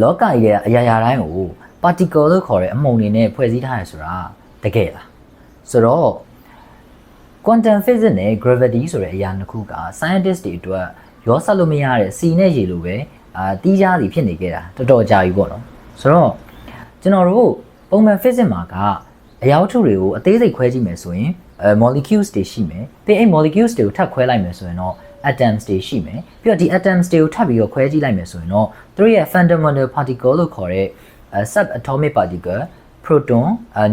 လောကကြီးရဲ့အရာရာတိုင်းကို particle လို့ခေါ်တဲ့အမှုန်တွေနဲ့ဖွဲ့စည်းထားရဆိုတာတကယ်လားဆိုတော့ quantum physics နဲ့ gravity ဆိုတဲ့အရာနှစ်ခုက scientist တွေအတွက်ရောစပ်လို့မရတဲ့စီနဲ့ရေလိုပဲအာတီးခြားစီဖြစ်နေခဲ့တာတော်တော်ကြာပြီပေါ့နော်ဆိုတော့ကျွန်တော်တို့ပုံမှန် physics မှာကအရာဝတ္ထုတွေကိုအသေးစိတ်ခွဲကြည့်မယ်ဆိုရင်အဲ molecules တွေရှိမယ်ပြီးအဲ့ molecules တွေကိုထပ်ခွဲလိုက်မယ်ဆိုရင်တော့ atoms တွေရှိမယ်ပြီးတော့ဒီ atoms တွေကိုထပ်ပြီးတော့ခွဲကြည့်လိုက်မယ်ဆိုရင်တော့သူတို့ရဲ့ fundamental particle လို့ခေါ်တဲ့ subatomic particle proton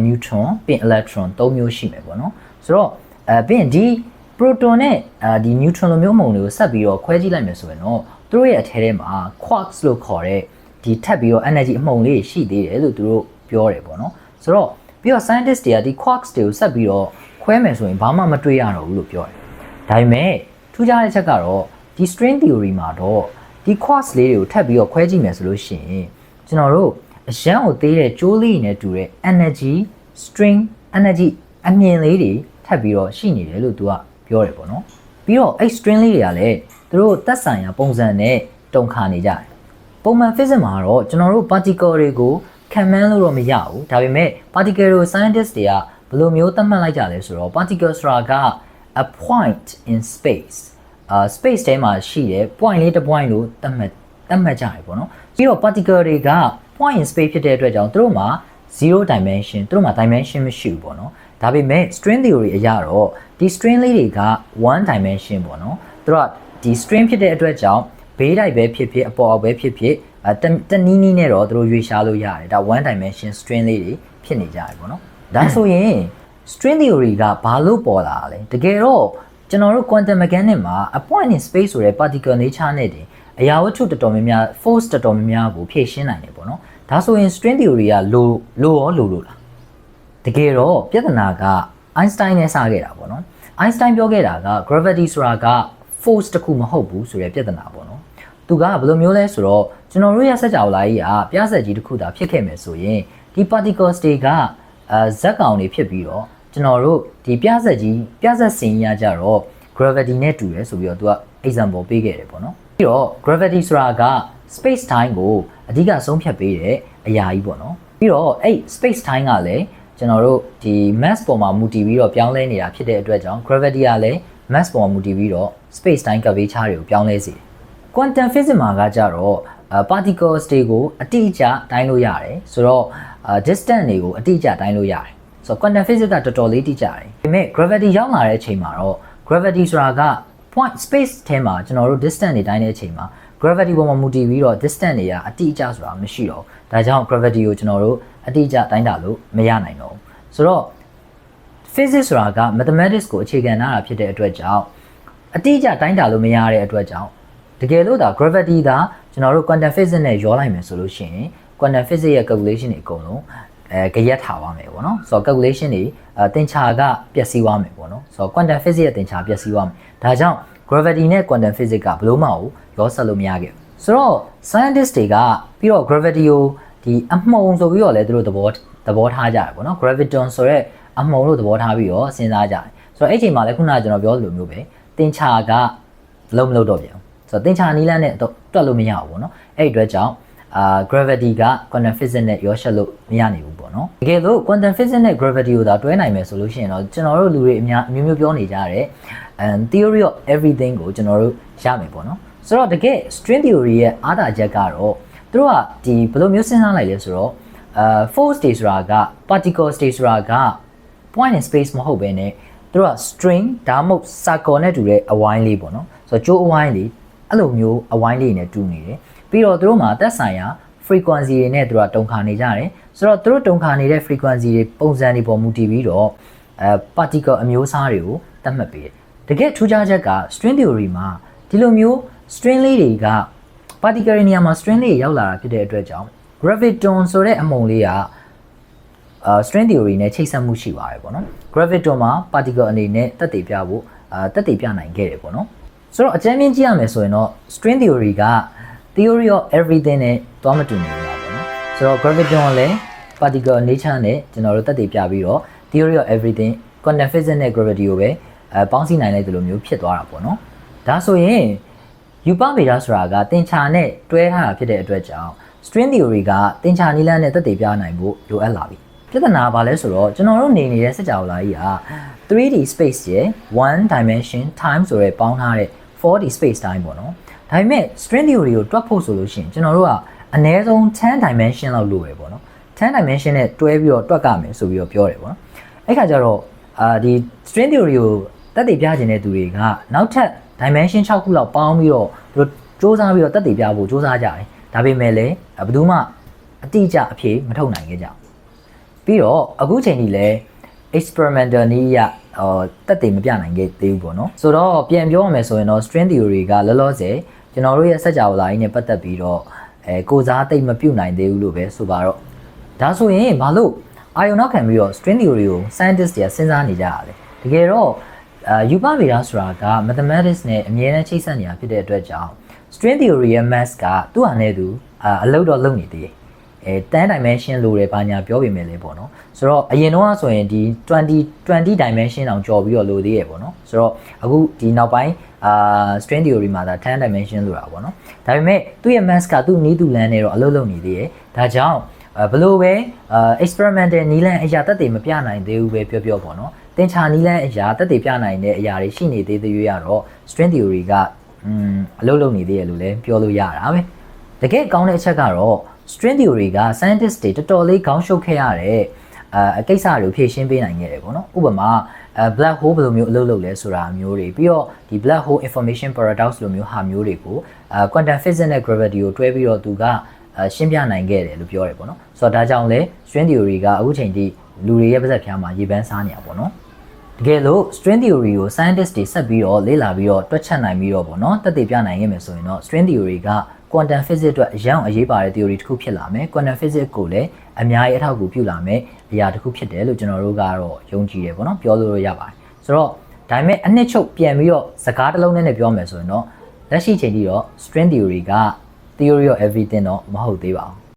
neutron ပြီး electron သုံးမျိုးရှိမယ်ပေါ့နော်ဆိုတော့အဲပြီးရင်ဒီ proton နဲ့ဒီ neutron လိုမျိုးအမုံတွေကိုဆက်ပြီးတော့ခွဲကြည့်လိုက်မယ်ဆိုရင်တော့သူတို့ရဲ့အထဲထဲမှာ quarks လို့ခေါ်တဲ့ဒီထပ်ပြီးတော့ energy အမုံလေးရှိသေးတယ်လို့သူတို့ပြောတယ်ပေါ့နော်ဆိုတော့ပြီးတော့ scientist တွေကဒီ quarks တွေကိုဆက်ပြီးတော့ခွဲမယ်ဆိုရင်ဘာမှမတွေ့ရတော့ဘူးလို့ပြောတယ်ဒါပေမဲ့ ထူးခြားတဲ့ချက်ကတော့ဒီ string theory မှာတော့ဒီ quarks လေးတွေကိုထပ်ပြီးတော့ခွဲကြည့်မယ်ဆိုလို့ရှိရင်ကျွန်တော်တို့အရန်ကိုသေးတဲ့ကြိုးလေးနဲ့တူတဲ့ energy string energy အမြင်လေးတွေထပ်ပြီးတော့ရှိနေတယ်လို့သူကပြောတယ်ပေါ့နော်ပြီးတော့အဲ့ string လေးတွေကလည်းသူတို့သက်ဆိုင်ရာပုံစံနဲ့တုံခါနေကြတယ်ပုံမှန် physics မှာတော့ကျွန်တော်တို့ particle တွေကိုခံမှန်းလို့တော့မရဘူးဒါပေမဲ့ particle ကို scientist တွေကဘယ်လိုမျိုးသတ်မှတ်လိုက်ကြလဲဆိုတော့ particle ဆိုတာက a point in space အာ space ထဲမှာရှိတဲ့ point လေးတစ် point လို့သတ်မှတ်သတ်မှတ်ကြတယ်ပေါ့နော်ပြီးတော့ particle တွေက point in space ဖြစ်တဲ့အတွက်ကြောင့်သူတို့မှာ0 dimension သူတို့မှာ dimension မရှိဘူးပေါ့နော်ဒါပေမဲ့ string theory အရတော့ဒီ string လေးတွေက1 dimension ပေါ့နော်သူတို့ကဒီ string ဖြစ်တဲ့အတွက်ကြောင့်ဘေးတိုက်ပဲဖြစ်ဖြစ်အပေါ်အောက်ပဲဖြစ်ဖြစ်အဲတတနည်းနည်းနဲ့တော့သူတို့ရွေးရှားလို့ရတယ်ဒါ1 dimension string လေးတွေဖြစ်နေကြတယ်ပေါ့နော်ဒါဆိုရင် string theory ကဘာလို့ပေါ်လာလဲတကယ်တော့ကျွန်တော်တို့ quantum mechanics မှာ a point in space ဆိုတဲ့ particle nature နဲ့တင်အရာဝတ္ထုတော်တော်များများ force တော်တော်များများကိုဖြည့်ရှင်းနိုင်တယ်ပေါ့နော်ဒါဆိုရင် string theory ကလိုလိုရောလိုလို့လားတကယ်တော့ပြဿနာက Einstein နဲ့စခဲ့တာပေါ့နော် Einstein ပြောခဲ့တာက gravity ဆိုတာက force တစ်ခုမဟုတ်ဘူးဆိုတဲ့ပြဿနာပေါ့နော်သူကဘယ်လိုမျိုးလဲဆိုတော့ကျွန်တော်တို့ရဲ့စက်ကြောလာကြီးကပြဆက်ကြီးတစ်ခုသာဖြစ်ခဲ့မယ်ဆိုရင်ဒီ particles တွေကအဲဇက်ကောင်တွေဖြစ်ပြီးတော့ ကျွန်တော်တို့ဒီပြဆက်ကြီးပြဆက်စင်ကြီးကကြတော့ gravity နဲ့တူတယ်ဆိုပြီးတော့သူက example ပေးခဲ့တယ်ပေါ့နော်ပြီးတော့ gravity ဆိုတာက space time ကိုအဓိကဆုံးဖြတ်ပေးတဲ့အရာကြီးပေါ့နော်ပြီးတော့အဲ့ space time ကလည်းကျွန်တော်တို့ဒီ mass ပေါ်မှာမူတည်ပြီးတော့ပြောင်းလဲနေတာဖြစ်တဲ့အတွက်ကြောင့် gravity ကလည်း mass ပေါ်မှာမူတည်ပြီးတော့ space time curvature တွေကိုပြောင်းလဲစေတယ် quantum physics မှာကကြတော့ particles တွေကိုအတိအကျတိုင်းလို့ရတယ်ဆိုတော့ distance တွေကိုအတိအကျတိုင်းလို့ရတယ် ဆိုတော့ quantum physics ကတော်တော်လေးတိကျတယ်ဒါပေမဲ့ gravity ရောက်လာတဲ့အချိန်မှာတော့ gravity ဆိုတာက point space ထဲမှာကျွန်တော်တို့ distance တွေတိုင်းတဲ့အချိန်မှာ gravity ပေါ်မှာမူတည်ပြီးတော့ distance တွေကအတိအကျဆိုတာမရှိတော့ဘူးဒါကြောင့် gravity ကိုကျွန်တော်တို့အတိအကျတိုင်းတာလို့မရနိုင်တော့ဘူးဆိုတော့ physics ဆိုတာက mathematics ကိုအခြေခံထားတာဖြစ်တဲ့အတွက်ကြောင့်အတိအကျတိုင်းတာလို့မရတဲ့အတွက်ကြောင့်တကယ်လို့ဒါ gravity ဒါကျွန်တော်တို့ quantum physics နဲ့ရောလိုက်မယ်ဆိုလို့ရှိရင် quantum physics ရဲ့ calculation တွေအကုန်လုံး အဲကြရက်ထားပါမယ်ပေါ့နော်ဆိုတော့ calculation တွေအဲသင်္ချာကပျက်စီးသွားမယ်ပေါ့နော်ဆိုတော့ quantum physics ရဲ့သင်္ချာပျက်စီးသွားမယ်ဒါကြောင့် gravity နဲ့ quantum physics ကဘယ်လို့မှရောဆက်လို့မရခဲ့ဘူးဆိုတော့ scientist တွေကပြီးတော့ gravity ကိုဒီအမှုံဆိုပြီးတော့လည်းသူတို့သဘောသဘောထားကြတယ်ပေါ့နော် graviton ဆိုတော့အမှုံလို့သဘောထားပြီးတော့စဉ်းစားကြတယ်ဆိုတော့အဲ့ချိန်မှာလည်းခုနကကျွန်တော်ပြောသလိုမျိုးပဲသင်္ချာကလုံးမလို့တော့ပြန်ဆိုတော့သင်္ချာနီးလန်းနဲ့တော့တွက်လို့မရဘူးပေါ့နော်အဲ့ဒီအတွက်ကြောင့် အာ gravity က quantum physics နဲ့ရောရှက်လို့မရနိုင်ဘူးပေါ့နော်တကယ်လို့ quantum physics နဲ့ gravity ကိုသာတွဲနိုင်မယ်ဆိုလို့ရှိရင်တော့ကျွန်တော်တို့လူတွေအများအမျိုးမျိုးပြောနေကြတဲ့ and theory of everything ကိုကျွန်တော်တို့ရမယ်ပေါ့နော်ဆိုတော့တကယ် string theory ရဲ့အားသာချက်ကတော့သူတို့ကဒီဘယ်လိုမျိုးစဉ်းစားလိုက်လဲဆိုတော့အာ force တွေဆိုတာက particle တွေဆိုတာက point in space မဟုတ်ဘဲနဲ့သူတို့က string ဒါမှမဟုတ် circle နဲ့တူတဲ့အဝိုင်းလေးပေါ့နော်ဆိုတော့ကျိုးအဝိုင်းလေးအဲ့လိုမျိုးအဝိုင်းလေးနဲ့တူနေတယ် ပြီးတော့သူတို့မှာသက်ဆိုင်ရာ frequency တွေနဲ့သူတို့ကတုံခါနေကြတယ်ဆိုတော့သူတို့တုံခါနေတဲ့ frequency တွေပုံစံတွေပေါ်မူတည်ပြီးတော့အဲ particle အမျိုးအစားတွေကိုသတ်မှတ်ပေးတယ်တကယ်ထူးခြားချက်က string theory မှာဒီလိုမျိုး string လေးတွေက particle နေရာမှာ string လေးရောက်လာတာဖြစ်တဲ့အတွက်ကြောင့် graviton ဆိုတဲ့အမုံလေးကအာ string theory နဲ့ချိတ်ဆက်မှုရှိပါတယ်ပေါ့နော် graviton မှာ particle အနေနဲ့တက်တည်ပြဖို့အာတက်တည်ပြနိုင်ခဲ့တယ်ပေါ့နော်ဆိုတော့အကြမ်းမြင့်ကြည့်ရမယ်ဆိုရင်တော့ string theory က theory of everything နဲ့တွားမတူနေဘူးလားပေါ့နော်ဆိုတော့ graviton ကလည်း particle nature နဲ့ကျွန်တော်တို့တက်တည်ပြပြီးတော့ theory of everything quantum physics နဲ့ gravity ကိုပဲအဲပေါင်းစည်းနိုင်တဲ့ဒီလိုမျိုးဖြစ်သွားတာပေါ့နော်ဒါဆိုရင်ယူပမေတာဆိုတာကတင်ချာနဲ့တွဲထားတာဖြစ်တဲ့အတွက်ကြောင့် string theory ကသင်္ချာနီလန်းနဲ့သက်သေပြနိုင်ဖို့လိုအပ်လာပြီပြဿနာကဘာလဲဆိုတော့ကျွန်တော်တို့နေနေတဲ့စကြဝဠာကြီးက 3D space ရဲ့1 dimension time ဆိုရဲပေါင်းထားတဲ့ 4D space time ပေါ့နော် ဒါပေမဲ့ string theory ကိုတွက်ဖို့ဆိုလို့ရှိရင်ကျွန်တော်တို့ကအနည်းဆုံး10 dimension လောက်လိုပဲပေါ့နော်10 dimension နဲ့တွဲပြီးတော့တွက်ကမယ်ဆိုပြီးတော့ပြောတယ်ပေါ့နော်အဲ့ခါကျတော့အာဒီ string theory ကိုတက်တည်ပြခြင်းတဲ့သူတွေကနောက်ထပ် dimension 6ခုလောက်ပေါင်းပြီးတော့သူတို့စ조사ပြီးတော့တက်တည်ပြဖို့စ조사ကြတယ်ဒါပေမဲ့လည်းဘယ်သူမှအတိအကျအဖြေမထုတ်နိုင်ခဲ့ကြဘူးပြီးတော့အခုချိန်ကြီးလည်း experimental နည်းရဟောတက်တည်မပြနိုင်ခဲ့သေးဘူးပေါ့နော်ဆိုတော့ပြန်ပြောရမယ်ဆိုရင်တော့ string theory ကလောလောဆယ် ကျွန်တော်တို့ရဲ့စัจ java လာကြီးနဲ့ပတ်သက်ပြီးတော့အဲကိုစားတိတ်မပြုတ်နိုင်သေးဘူးလို့ပဲဆိုပါတော့ဒါဆိုရင်ဘာလို့အာယုံနောက်ခံပြီးတော့ string theory ကို scientist တွေကစဉ်းစားနေကြရတယ်တကယ်တော့အာယူပဗေဒဆိုတာက mathematics နဲ့အမြဲတမ်းချိတ်ဆက်နေတာဖြစ်တဲ့အတွက်ကြောင့် string theory ရဲ့ math ကသူ့ဟာနဲ့သူအာအလုပ်တော့လုပ်နေသေးတယ် အဲ10 dimension လို့လည်းဘာညာပြောပေမဲ့လေပေါ့နော်ဆိုတော့အရင်တော့ဆိုရင်ဒီ20 20 dimension တောင်ကျော်ပြီးတော့လို့သေးရပေါ့နော်ဆိုတော့အခုဒီနောက်ပိုင်းအာ string theory မှာဒါ10 dimension လို့တာပေါ့နော်ဒါပေမဲ့သူ့ရဲ့ math ကသူ့နီးသူ့လမ်းနဲ့တော့အလုပ်လုပ်နေသေးတယ်ဒါကြောင့်အဲဘလို့ပဲအာ experimental နီးလန်းအရာတက်တွေမပြနိုင်သေးဘူးပဲပြောပြောပေါ့နော်တင်ချာနီးလန်းအရာတက်တွေပြနိုင်တဲ့အရာတွေရှိနေသေးသေးရတော့ string theory ကอืมအလုပ်လုပ်နေသေးရလို့လည်းပြောလို့ရတာပဲတကယ်ကောင်းတဲ့အချက်ကတော့ string theory က scientist တွေတော်တော်လေးခေါင်းရှုပ်ခဲ့ရတဲ့အဲအကိစ္စတွေကိုဖြေရှင်းပေးနိုင်ခဲ့တယ်ပေါ့နော်ဥပမာအဲ black hole ဘယ်လိုမျိုးအလုပ်လုပ်လဲဆိုတာမျိုးတွေပြီးတော့ဒီ black hole information paradox လိုမျိုးဟာမျိုးတွေကိုအဲ quantum physics နဲ့ gravity ကိုတွဲပြီးတော့သူကအဲရှင်းပြနိုင်ခဲ့တယ်လို့ပြောတယ်ပေါ့နော်ဆိုတော့ဒါကြောင့်လဲ string theory ကအခုချိန်ထိလူတွေရဲ့ပါးစပ်ဖြားမှာရေပန်းစားနေတာပေါ့နော်တကယ်လို့ string theory ကို scientist တွေဆက်ပြီးတော့လေ့လာပြီးတော့တွက်ချက်နိုင်ပြီးတော့ပေါ့နော်တက်တည်ပြနိုင်ခဲ့မယ်ဆိုရင်တော့ string theory က quantum physics အတွက်အရင်အရေးပါတဲ့ theory တစ်ခုဖြစ်လာမယ် quantum physics ကိုလည်းအများကြီးအထောက်အကူပြုလာမယ်အရာတစ်ခုဖြစ်တယ်လို့ကျွန်တော်တို့ကတော့ယုံကြည်တယ်ပေါ့နော်ပြောလို့ရပါတယ်ဆိုတော့ဒါပေမဲ့အနှစ်ချုပ်ပြန်ပြီးတော့စကားတစ်လုံးနဲ့ပြောမယ်ဆိုရင်တော့လက်ရှိချိန်ထိတော့ string theory က theory of everything တော့မဟုတ်သေးပါဘူး